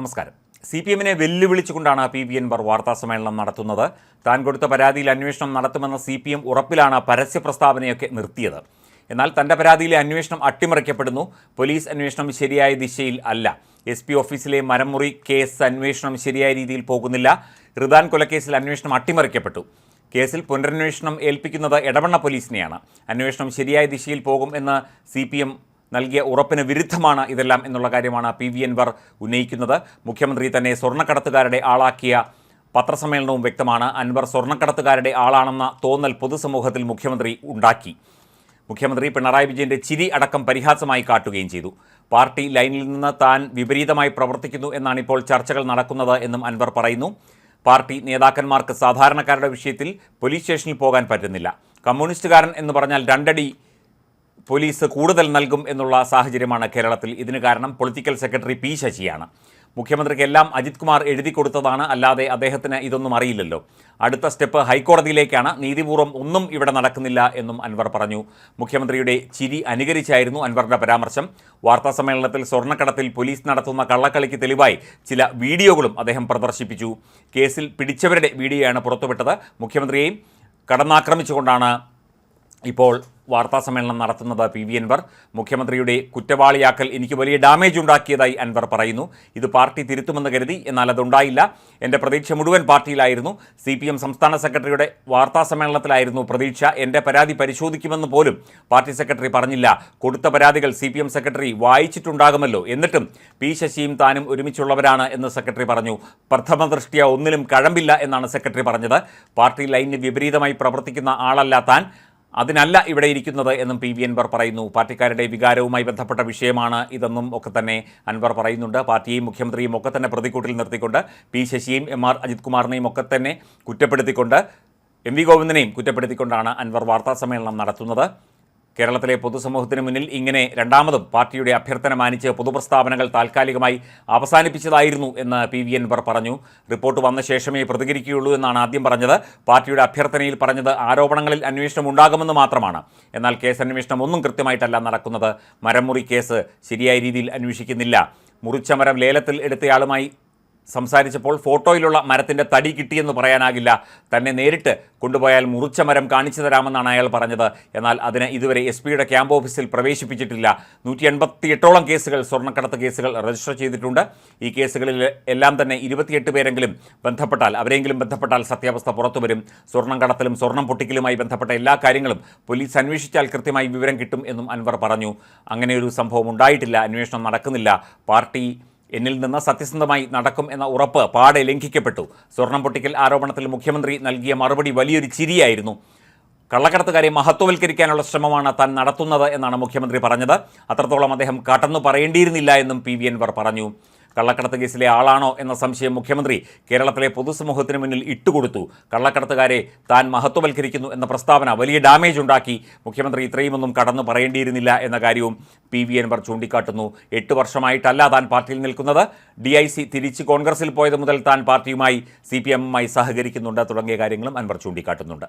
നമസ്കാരം. C P എമ്മിനെ വെല്ലുവിളിച്ചുകൊണ്ടാണ് P V Enver വാർത്താ സമ്മേളനം നടത്തുന്നത്. താൻ കൊടുത്ത പരാതിയിൽ അന്വേഷണം നടത്തുമെന്ന സി പി എം ഉറപ്പിലാണ് പരസ്യ പ്രസ്താവനയൊക്കെ നിർത്തിയത്. എന്നാൽ തന്റെ പരാതിയിലെ അന്വേഷണം അട്ടിമറിക്കപ്പെടുന്നു. പോലീസ് അന്വേഷണം ശരിയായ ദിശയിൽ അല്ല. എസ് പി ഓഫീസിലെ മരമുറി കേസ് അന്വേഷണം ശരിയായ രീതിയിൽ പോകുന്നില്ല. റിദാൻ കൊലക്കേസിൽ അന്വേഷണം അട്ടിമറിക്കപ്പെട്ടു. കേസിൽ പുനരന്വേഷണം ഏൽപ്പിക്കുന്നത് എടവണ്ണ പോലീസിനെയാണ്. അന്വേഷണം ശരിയായ ദിശയിൽ പോകും എന്ന് സി പി എം നൽകിയ ഉറപ്പിന് വിരുദ്ധമാണ് ഇതെല്ലാം എന്നുള്ള കാര്യമാണ് പി വി എൻവർ ഉന്നയിക്കുന്നത്. മുഖ്യമന്ത്രി തന്നെ സ്വർണക്കടത്തുകാരുടെ ആളാക്കിയ പത്രസമ്മേളനവും വ്യക്തമാണ്. അൻവർ സ്വർണക്കടത്തുകാരുടെ ആളാണെന്ന തോന്നൽ പൊതുസമൂഹത്തിൽ മുഖ്യമന്ത്രി ഉണ്ടാക്കി. മുഖ്യമന്ത്രി പിണറായി വിജയന്റെ ചിരി അടക്കം പരിഹാസമായി കാട്ടുകയും ചെയ്തു. പാർട്ടി ലൈനിൽ നിന്ന് താൻ വിപരീതമായി പ്രവർത്തിക്കുന്നു എന്നാണ് ഇപ്പോൾ ചർച്ചകൾ നടക്കുന്നത് എന്നും അൻവർ പറയുന്നു. പാർട്ടി നേതാക്കന്മാർക്ക് സാധാരണക്കാരുടെ വിഷയത്തിൽ പോലീസ് സ്റ്റേഷനിൽ പോകാൻ പറ്റുന്നില്ല. കമ്മ്യൂണിസ്റ്റുകാരൻ എന്ന് പറഞ്ഞാൽ രണ്ടടി പോലീസ് കൂടുതൽ നൽകും എന്നുള്ള സാഹചര്യമാണ് കേരളത്തിൽ. ഇതിന് കാരണം പൊളിറ്റിക്കൽ സെക്രട്ടറി പി ശശിയാണ്. മുഖ്യമന്ത്രിക്ക് എല്ലാം അജിത് കുമാർ എഴുതി കൊടുത്തതാണ്. അല്ലാതെ അദ്ദേഹത്തിന് ഇതൊന്നും അറിയില്ലല്ലോ. അടുത്ത സ്റ്റെപ്പ് ഹൈക്കോടതിയിലേക്കാണ്. നീതിപൂർവം ഒന്നും ഇവിടെ നടക്കുന്നില്ല എന്നും അൻവർ പറഞ്ഞു. മുഖ്യമന്ത്രിയുടെ ചിരി അനുകരിച്ചായിരുന്നു അൻവറിന്റെ പരാമർശം. വാർത്താ സമ്മേളനത്തിൽ സ്വർണക്കടത്തിൽ പോലീസ് നടത്തുന്ന കള്ളക്കളിക്ക് തെളിവായി ചില വീഡിയോകളും അദ്ദേഹം പ്രദർശിപ്പിച്ചു. കേസിൽ പിടിച്ചവരുടെ വീഡിയോയാണ് പുറത്തുവിട്ടത്. മുഖ്യമന്ത്രിയെയും കടന്നാക്രമിച്ചുകൊണ്ടാണ് ഇപ്പോൾ വാർത്താ സമ്മേളനം നടത്തുന്നത് പി വി അൻവർ. മുഖ്യമന്ത്രിയുടെ കുറ്റവാളിയാക്കൽ എനിക്ക് വലിയ ഡാമേജ് ഉണ്ടാക്കിയതായി അൻവർ പറയുന്നു. ഇത് പാർട്ടി തിരുത്തുമെന്ന് കരുതി എന്നാൽ അതുണ്ടായില്ല. എന്റെ പ്രതീക്ഷ മുഴുവൻ പാർട്ടിയിലായിരുന്നു. സി പി എം സംസ്ഥാന സെക്രട്ടറിയുടെ വാർത്താ സമ്മേളനത്തിലായിരുന്നു പ്രതീക്ഷ. എന്റെ പരാതി പരിശോധിക്കുമെന്ന് പോലും പാർട്ടി സെക്രട്ടറി പറഞ്ഞില്ല. കൊടുത്ത പരാതികൾ സി പി എം സെക്രട്ടറി വായിച്ചിട്ടുണ്ടാകുമല്ലോ. എന്നിട്ടും പി ശശിയും താനും ഒരുമിച്ചുള്ളവരാണ് എന്ന് സെക്രട്ടറി പറഞ്ഞു. പ്രഥമ ദൃഷ്ടിയ ഒന്നിലും കഴമ്പില്ല എന്നാണ് സെക്രട്ടറി പറഞ്ഞത്. പാർട്ടി ലൈനിന് വിപരീതമായി പ്രവർത്തിക്കുന്ന ആളല്ല താൻ. അതിനല്ല ഇവിടെ ഇരിക്കുന്നത് എന്നും പി വി അൻവർ പറയുന്നു. പാർട്ടിക്കാരുടെ വികാരവുമായി ബന്ധപ്പെട്ട വിഷയമാണ് ഇതെന്നും ഒക്കെ തന്നെ അൻവർ പറയുന്നുണ്ട്. പാർട്ടിയെയും മുഖ്യമന്ത്രിയും ഒക്കെ തന്നെ പ്രതിക്കൂട്ടിൽ നിർത്തിക്കൊണ്ട് പി ശശിയും എം ആർ അജിത് കുമാറിനെയും ഒക്കെ തന്നെ കുറ്റപ്പെടുത്തിക്കൊണ്ട് എം വി ഗോവിന്ദനെയും കുറ്റപ്പെടുത്തിക്കൊണ്ടാണ് അൻവർ വാർത്താ സമ്മേളനം നടത്തുന്നത്. കേരളത്തിലെ പൊതുസമൂഹത്തിന് മുന്നിൽ ഇങ്ങനെ രണ്ടാമതും പാർട്ടിയുടെ അഭ്യർത്ഥന മാനിച്ച് പൊതുപ്രസ്താവനകൾ താൽക്കാലികമായി അവസാനിപ്പിച്ചതായിരുന്നു എന്ന് പി വി എൻവർ പറഞ്ഞു. റിപ്പോർട്ട് വന്ന ശേഷമേ പ്രതികരിക്കുകയുള്ളൂ എന്നാണ് ആദ്യം പറഞ്ഞത്. പാർട്ടിയുടെ അഭ്യർത്ഥനയിൽ പറഞ്ഞത് ആരോപണങ്ങളിൽ അന്വേഷണം ഉണ്ടാകുമെന്ന് മാത്രമാണ്. എന്നാൽ കേസ് അന്വേഷണം ഒന്നും കൃത്യമായിട്ടല്ല നടക്കുന്നത്. മരമുറി കേസ് ശരിയായ രീതിയിൽ അന്വേഷിക്കുന്നില്ല. മുറിച്ച മരം ലേലത്തിൽ എടുത്തയാളുമായി സംസാരിച്ചപ്പോൾ ഫോട്ടോയിലുള്ള മരത്തിന്റെ തടി കിട്ടിയെന്ന് പറയാനാകില്ല. തന്നെ നേരിട്ട് കൊണ്ടുപോയാൽ മുറിച്ച മരം കാണിച്ചു തരാമെന്നാണ് അയാൾ പറഞ്ഞത്. എന്നാൽ അതിന് ഇതുവരെ എസ് പിയുടെ ക്യാമ്പ് ഓഫീസിൽ പ്രവേശിപ്പിച്ചിട്ടില്ല. നൂറ്റി എൺപത്തി എട്ടോളം കേസുകൾ സ്വർണക്കടത്ത് കേസുകൾ രജിസ്റ്റർ ചെയ്തിട്ടുണ്ട്. ഈ കേസുകളിൽ എല്ലാം തന്നെ ഇരുപത്തിയെട്ട് പേരെങ്കിലും ബന്ധപ്പെട്ടാൽ അവരെങ്കിലും ബന്ധപ്പെട്ടാൽ സത്യാവസ്ഥ പുറത്തുവരും സ്വർണം കടത്തലും സ്വർണം പൊട്ടിക്കലുമായി ബന്ധപ്പെട്ട എല്ലാ കാര്യങ്ങളും പോലീസ് അന്വേഷിച്ചാൽ കൃത്യമായി വിവരം കിട്ടും എന്നും അൻവർ പറഞ്ഞു. അങ്ങനെയൊരു സംഭവം ഉണ്ടായിട്ടില്ല അന്വേഷണം നടക്കുന്നില്ല. പാർട്ടി എന്നിൽ നിന്ന് സത്യസന്ധമായി നടക്കും എന്ന ഉറപ്പ് പാടെ ലംഘിക്കപ്പെട്ടു. സ്വർണം പൊട്ടിക്കൽ ആരോപണത്തിൽ മുഖ്യമന്ത്രി നൽകിയ മറുപടി വലിയൊരു ചിരിയായിരുന്നു. കള്ളക്കടത്തുകാരെ മഹത്വവൽക്കരിക്കാനുള്ള ശ്രമമാണ് താൻ നടത്തുന്നത് എന്നാണ് മുഖ്യമന്ത്രി പറഞ്ഞത്. അത്രത്തോളം അദ്ദേഹം കടന്നു പറയേണ്ടിയിരുന്നില്ല എന്നും പി വി അൻവർ പറഞ്ഞു. കള്ളക്കടത്ത് കേസിലെ ആളാണോ എന്ന സംശയം മുഖ്യമന്ത്രി കേരളത്തിലെ പൊതുസമൂഹത്തിന് മുന്നിൽ ഇട്ടുകൊടുത്തു. കള്ളക്കടത്തുകാരെ താൻ മഹത്വവൽക്കരിക്കുന്നു എന്ന പ്രസ്താവന വലിയ ഡാമേജ് ഉണ്ടാക്കി. മുഖ്യമന്ത്രി ഇത്രയുമൊന്നും കടന്നു പറയേണ്ടിയിരുന്നില്ല എന്ന കാര്യവും പി വി അൻവർ ചൂണ്ടിക്കാട്ടുന്നു. എട്ട് വർഷമായിട്ടല്ല താൻ പാർട്ടിയിൽ നിൽക്കുന്നത്. ഡി ഐ സി തിരിച്ച് കോൺഗ്രസിൽ പോയത് മുതൽ താൻ പാർട്ടിയുമായി സി പി എമ്മുമായി സഹകരിക്കുന്നുണ്ട് തുടങ്ങിയ കാര്യങ്ങളും അൻവർ ചൂണ്ടിക്കാട്ടുന്നുണ്ട്.